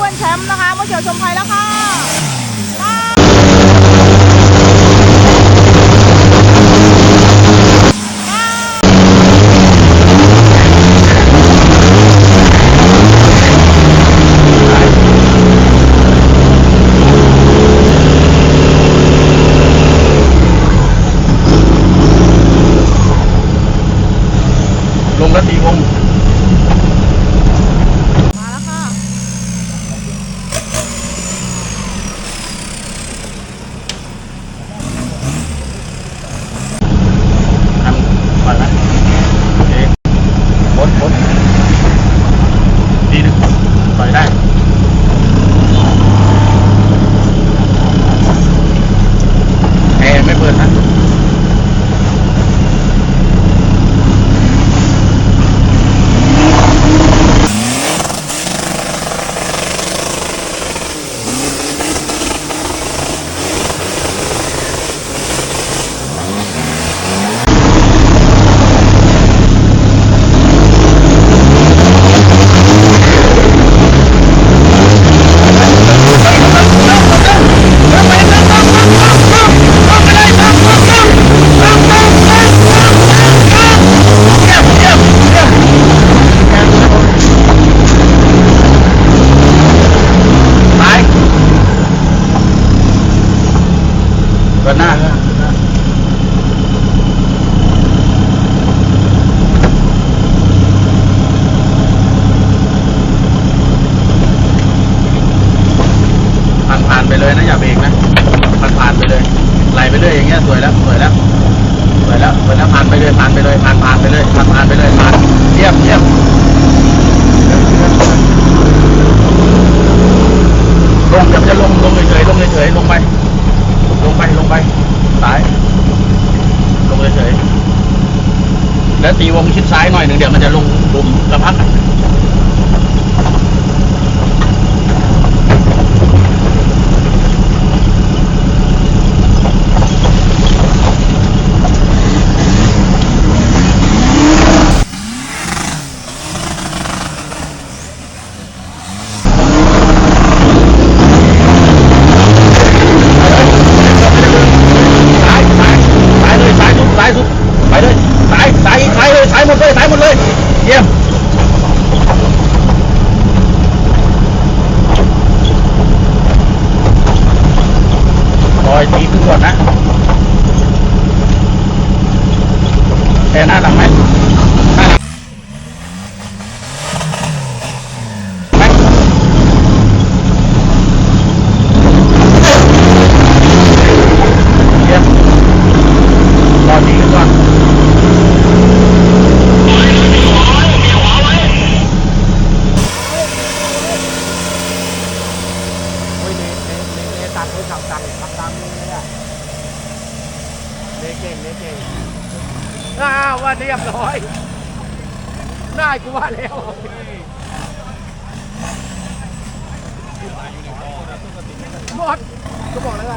อ้วนแชมป์นะคะมาเขียวชมภัยแล้วค่ะ ตีวงชิดซ้ายหน่อยหนึ่งเดี๋ยวมันจะลงบุมกระพัด แต่หน้าหลังไหม ว่าแล้วหมดก็บอกแล้วไง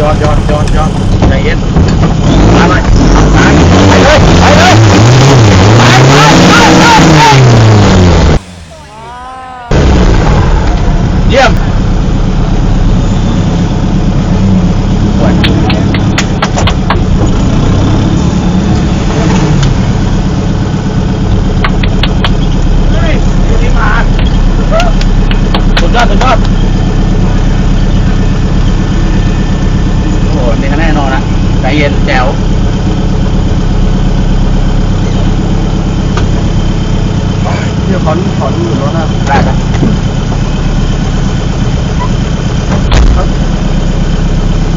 ย้อนย้อนย้อนย้อนใจเย็นมาเลยมาไปเลยไปเลยไปไปไปไปเยี่ยม อนถอนอยู่แล้วนะได้ครับ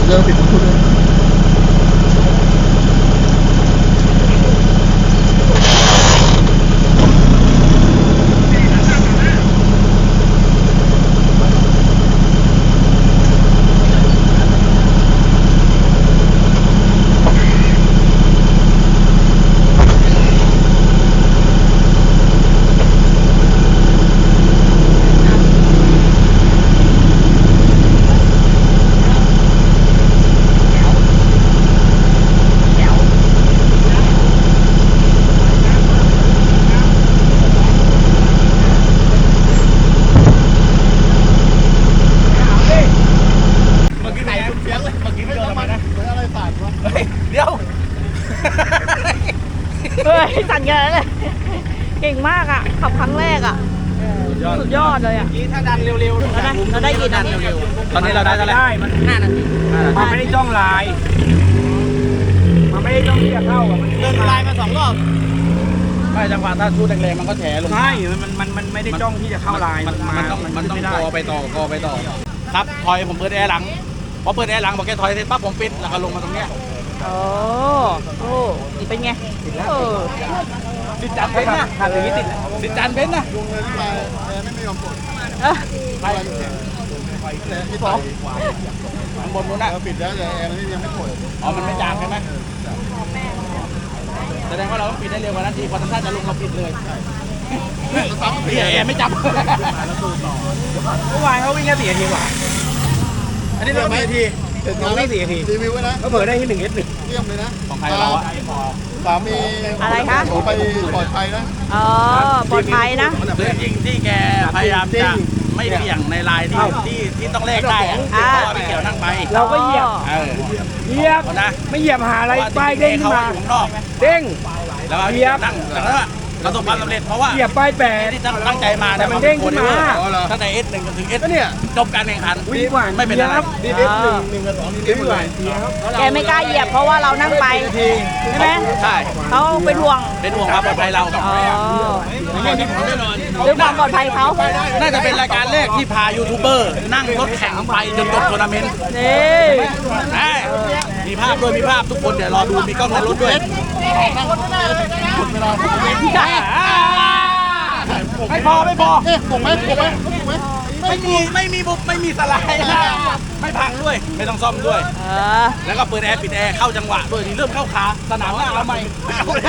เรื่องติดทุกเลย เมื่อกี้ไหนเสียงเลยเมื่อกี้ไม่โดนอะไรนะ เหมือนอะไรสาดวะ เฮ้ยเดี๋ยว เฮ้ยสั่นกันเลยเก่งมากอะ ขับครั้งแรกอะ สุดยอดเลยอะ นี้ถ้าดันเร็วๆเราได้เราได้กี่นาทีตอนนี้เราได้เท่าไหร่ได้มันห้านาทีมันไม่ได้จ้องลาย มันไม่ได้จ้องที่จะเข้าอะมันเดินลายมาสองรอบไม่จังหวะถ้าสู้แรงๆมันก็แฉลงใช่มันมันมันไม่ได้จ้องที่จะเข้าลายมันมันต้องมันต้องไได้กอไปต่อกอไปต่อครับถอยผมเปิดแอร์หลังพอเปิดแอร์หลังบอกแกถอยเสร็จปั๊บผมปิดแล้วก็ลงมาตรงเนี้ย โอ้โอ้เป็นไงเออสิจันเบนนะขาดอย่างนี้ติดแล้วสิจันเบนนะลงเลยที่มาแอร์ไม่ยอมกดเออไปที่สองข้างบนนู้นนะปิดแล้วแต่แอร์มันยังไม่กดอ๋อมันไม่จางใช่ไหมแสดงว่าเราต้องปิดได้เร็วกว่านั้นทีพอทำท่าจะลงเราปิดเลยพี่แอร์ไม่จับเมื่อวานเขาวิ่งแค่สี่นาทีกว่า อันนี้เราสี่นาทีเราวิ่งสี่นาทีรีวิวไว้นะเขาเปิดได้ที่หนึ่งเอสหนึ่งเยี่ยมเลยนะของใครเราอะสามีอะไรคะ ผมไปปลอดภัยนะอ๋อปลอดภัยนะคือจริงๆที่แกพยายามจะไม่เบี่ยงในลายที่ที่ที่ต้องแลกได้อะเพอ่าราะว่าพี่เขียวนั่งไปเราก็เหยียบเออเหยียบเอานะไม่เหยียบหาอะไรเพราะว่าป้ายจริเด้งงๆขึ้เขานมาอยู่ข้างนอกเด้งแล้วก็เหยียบนั่งแต่ว่า ประสบความสำเร็จเพราะว่าเหยียบป้ายแปด ที่ตั้งใจมาแต่มันเด้งขึ้นมาตั้งแต่ S หนึ่งจนถึง S ก็เนี่ย จบการแข่งขันวิ่งกว่าไม่เป็นไรดีเอฟหนึ่งหนึ่งกับสองดีเอฟหนึ่งเหยียบแกไม่กล้าเหยียบเพราะว่าเรานั่งไปใช่ไหมใช่เขาเป็นห่วงเป็นห่วงความปลอดภัยเราอ๋อไม่ที่ผมแน่นอนด้วยความปลอดภัยเขาน่าจะเป็นรายการแรกที่พายูทูบเบอร์นั่งรถแข่งไปจนจบทัวร์นาเมนต์นี่แหม่มีภาพด้วยมีภาพทุกคนเดี๋ยวรอดูมีกล้องในรถด้วยไม่พอไม่พอเอ๊ะถูกไหมถูกไหมถูกไหมไม่มีไม่มีบุบไม่มีสไลด์ไม่พังด้วยไม่ต้องซ่อมด้วยเออแล้วก็เปิดแอร์ปิดแอร์เข้าจังหวะด้วยนี่เริ่มเข้าขาสนามหน้าเอาใหม่เอาเลย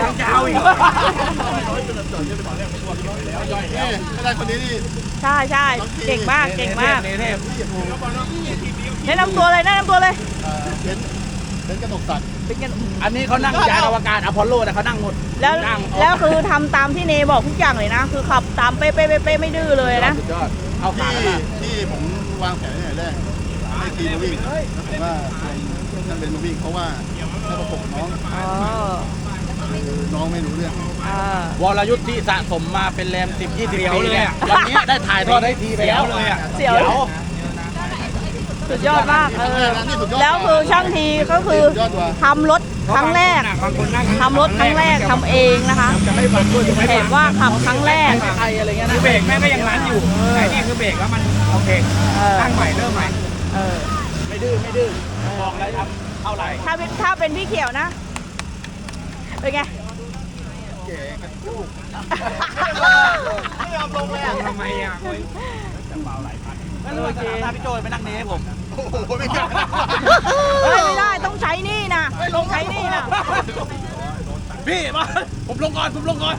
ยังจะเอาอีกนี่ไม่ได้คนนี้นี่ใช่ใช่เก่งมากเก่งมากเนเทพ แนะนำตัวเลยแนะนำตัวเลยเอ่อเป็นเป็นกระดกสัตว์เป็นกันอันนี้เขานั่งยานอวกาศอพอลโลแต่เขานั่งหมดแล้วนั่งแล้วคือทำตามที่เนบอกทุกอย่างเลยนะ คือขับตามเป๊ะเป๊ะเป๊ะเป๊ะไม่ดื้อเลยนะ สุดยอดเอาขาที่แล้วนะที่ผมวางแผนเนี่ยแรกให้ทีมมาวิ่งแล้วผมว่าท่านเป็นมาวิ่งเพราะว่าให้ประกบน้องอ๋อคือน้องไม่รู้เรื่องอ่าวรยุทธ์ที่สะสมมาเป็นแรม10 20ปีเนี่ยวันนี้ได้ถ่ายทอดให้ทีไปแล้วเลยอะเสียวสุ ดยอดมากเออแล้วคือช่างทีก็คือทำรถครั้งแรกบางคนนั่งทำรถครั้งแรกทำเองนะคะจะไม่ฟังด้วยจะไม่เห็นว่าขับครั้งแรกไทยอะไรเงี้ยคืนะอเบรกแม่งก็ยังรันอยู่ไอ้นี่คือเบรกแล้วมันโอเคเออตั้งใหม่เริ่มใหม่เออไม่ดื้อไม่ดื้อบอกอะไรทำเท่าไหร่ถ้าเป็นถ้าเป็นพี่เขียวนะเป็นไงแก่กันลูกทำไมอะ โอเคพาพี่โจยไปนั่งนี้ให้ผมโอ้โหไม่ได้ไม่ได้ต้องใช้นี่นะต้องใช้นี่นะพี่มาผมลงก่อนผมลงก่อน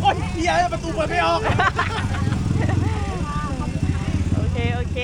โอ้ยเฮียประตูเปิดไม่ออกโอเคโอเค